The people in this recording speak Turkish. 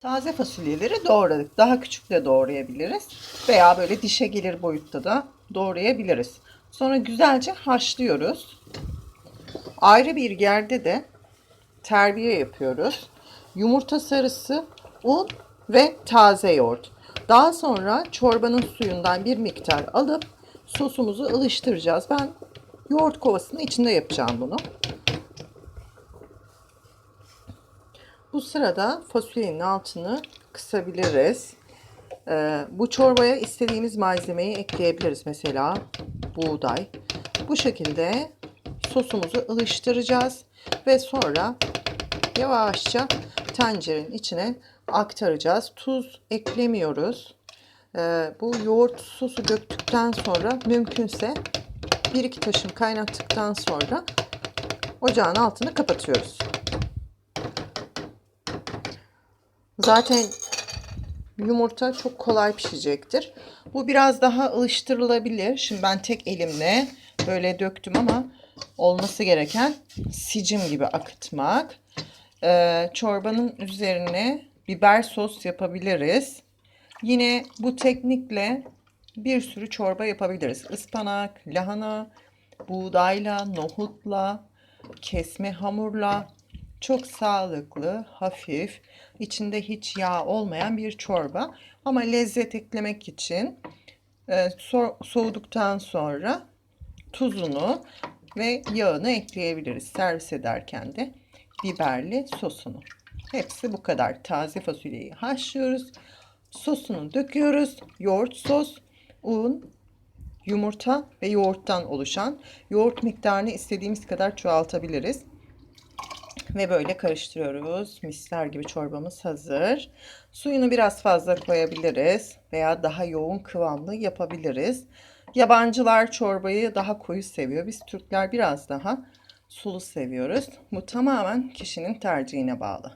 Taze fasulyeleri doğradık. Daha küçük de doğrayabiliriz. Veya böyle dişe gelir boyutta da doğrayabiliriz. Sonra güzelce haşlıyoruz. Ayrı bir yerde de terbiye yapıyoruz. Yumurta sarısı, un ve taze yoğurt. Daha sonra çorbanın suyundan bir miktar alıp sosumuzu ılıştıracağız. Ben yoğurt kovasının içinde yapacağım bunu. Bu sırada fasulyenin altını kısabiliriz. Ee, bu çorbaya istediğimiz malzemeyi ekleyebiliriz. Mesela buğday. Bu şekilde sosumuzu ılıştıracağız ve sonra yavaşça tencerenin içine aktaracağız. Tuz eklemiyoruz. Ee, bu yoğurt sosu döktükten sonra mümkünse bir iki taşım kaynattıktan sonra ocağın altını kapatıyoruz. Zaten yumurta çok kolay pişecektir. Bu biraz daha ılıştırılabilir. Şimdi ben tek elimle böyle döktüm ama olması gereken sicim gibi akıtmak. Ee, çorbanın üzerine biber sos yapabiliriz. Yine bu teknikle bir sürü çorba yapabiliriz. Ispanak, lahana, buğdayla, nohutla, kesme hamurla çok sağlıklı, hafif, içinde hiç yağ olmayan bir çorba. Ama lezzet eklemek için e, so- soğuduktan sonra tuzunu ve yağını ekleyebiliriz. Servis ederken de biberli sosunu. Hepsi bu kadar. Taze fasulyeyi haşlıyoruz. Sosunu döküyoruz. Yoğurt sos, un, yumurta ve yoğurttan oluşan yoğurt miktarını istediğimiz kadar çoğaltabiliriz. Ve böyle karıştırıyoruz. Misler gibi çorbamız hazır. Suyunu biraz fazla koyabiliriz veya daha yoğun kıvamlı yapabiliriz. Yabancılar çorbayı daha koyu seviyor. Biz Türkler biraz daha sulu seviyoruz. Bu tamamen kişinin tercihine bağlı.